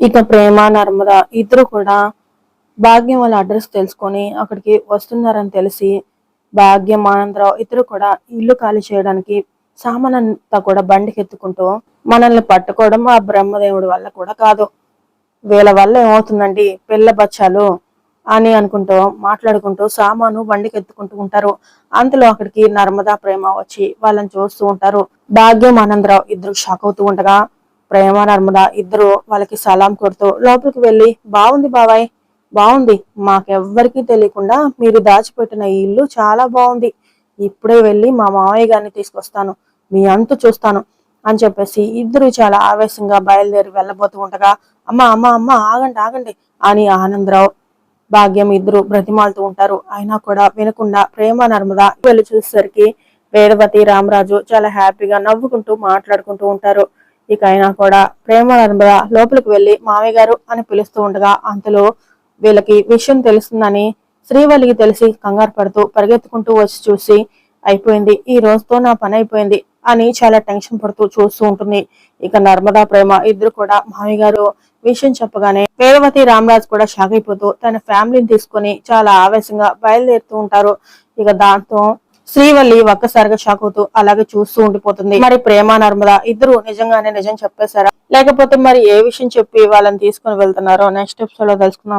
ఇక ప్రేమ నర్మద ఇద్దరు కూడా భాగ్యం వాళ్ళ అడ్రస్ తెలుసుకొని అక్కడికి వస్తున్నారని తెలిసి భాగ్యం ఆనందరావు ఇద్దరు కూడా ఇల్లు ఖాళీ చేయడానికి సామాన్ అంతా కూడా బండికి ఎత్తుకుంటూ మనల్ని పట్టుకోవడం ఆ బ్రహ్మదేవుడి వల్ల కూడా కాదు. వీళ్ళ వల్ల ఏమవుతుందండి? పిల్ల బచ్చాలు అని అనుకుంటూ మాట్లాడుకుంటూ సామాను బండికి ఎత్తుకుంటూ ఉంటారు. అంతలో అక్కడికి నర్మదా ప్రేమ వచ్చి వాళ్ళని చూస్తూ ఉంటారు. భాగ్యం ఆనందరావు ఇద్దరు షాక్ అవుతూ ఉండగా ప్రేమ నర్మద ఇద్దరు వాళ్ళకి సలాం కొడుతూ లోపలికి వెళ్ళి బాగుంది బాబాయ్ బాగుంది మాకెవ్వరికీ తెలియకుండా మీరు దాచిపెట్టిన ఈ ఇల్లు చాలా బాగుంది ఇప్పుడే వెళ్ళి మా మామయ్య గారిని తీసుకొస్తాను. మీ అంతు చూస్తాను. అని చెప్పేసి ఇద్దరు చాలా ఆవేశంగా బయలుదేరి వెళ్ళబోతూ ఉండగా అమ్మ అమ్మ అమ్మ ఆగండి ఆగండి అని ఆనందరావు భాగ్యం ఇద్దరు బ్రతిమాలుతూ ఉంటారు. అయినా కూడా వినకుండా ప్రేమ నర్మద వెళ్ళి చూసేసరికి వేదవతి రామరాజు చాలా హ్యాపీగా నవ్వుకుంటూ మాట్లాడుకుంటూ ఉంటారు. ఇక అయినా కూడా ప్రేమ నర్మద లోపలికి వెళ్ళి మామయ్య గారు అని పిలుస్తూ ఉండగా అంతలో వీళ్ళకి విషయం తెలుస్తుందని శ్రీవల్లికి తెలిసి కంగారు పడుతూ పరిగెత్తుకుంటూ వచ్చి చూసి అయిపోయింది ఈ రోజుతో నా పని అయిపోయింది అని చాలా టెన్షన్ పడుతూ చూస్తూ ఉంటుంది. ఇక నర్మదా ప్రేమ ఇద్దరు కూడా మామయ్య గారు విషయం చెప్పగానే వేదవతి రామరాజు కూడా షాక్ అయిపోతూ తన ఫ్యామిలీని తీసుకొని చాలా ఆవేశంగా బయలుదేరుతూ ఉంటారు. ఇక దాంతో శ్రీవల్లి ఒక్కసారిగా షాక్ అవుతూ అలాగే చూస్తూ ఉండిపోతుంది. మరి ప్రేమ నర్మద ఇద్దరు నిజంగానే నిజం చెప్పేశారా? లేకపోతే మరి ఏ విషయం చెప్పి వాళ్ళని తీసుకొని వెళ్తున్నారో? నెక్స్ట్ ఎపిసోడ్లో తెలుసుకుందాం